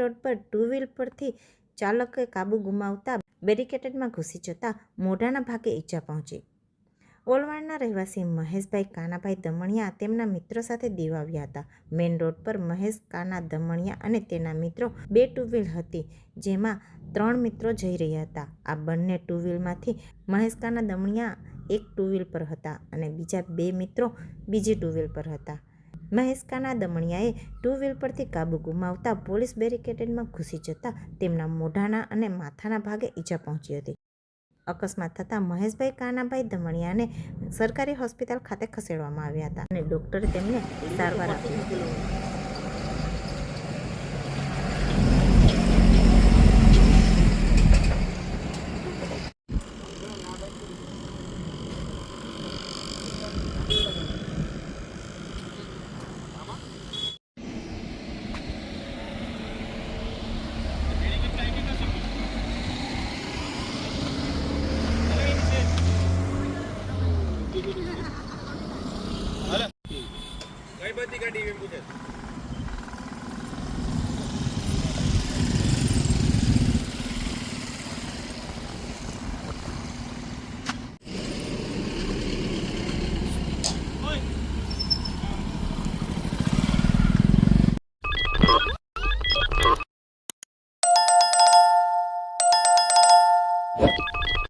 Road પર two wheel પરથી ચાલકે કાબુ ગુમાવતા બેરિકેટેડમાં ઘૂસી જતા મોઢાના ભાગે ઈજા પહોંચી. ઓલવાડના રહેવાસી મહેશભાઈ કાનાભાઈ દમણિયા તેમના મિત્રો સાથે દીવ આવ્યા હતા. મેઇન રોડ પર મહેશ કાના દમણિયા અને તેના મિત્રો બે ટુ વ્હીલ હતી, જેમાં ત્રણ મિત્રો જઈ રહ્યા હતા. આ બંને ટુ વ્હીલમાંથી મહેશ કાના દમણિયા એક ટુ વ્હીલ પર હતા અને બીજા બે મિત્રો બીજી ટુ વ્હીલ પર હતા. મહેશકાના દમણિયાએ ટુ વ્હીલ પરથી કાબુ ગુમાવતા પોલીસ બેરિકેડમાં ઘૂસી જતા તેમના મોઢાના અને માથાના ભાગે ઈજા પહોંચી હતી. અકસ્માત થતાં મહેશભાઈ કાનાભાઈ દમણિયાને સરકારી હોસ્પિટલ ખાતે ખસેડવામાં આવ્યા હતા અને ડૉક્ટરે તેમને સારવાર આપી હતી. ગાડી ગાડી એમ પૂછે What?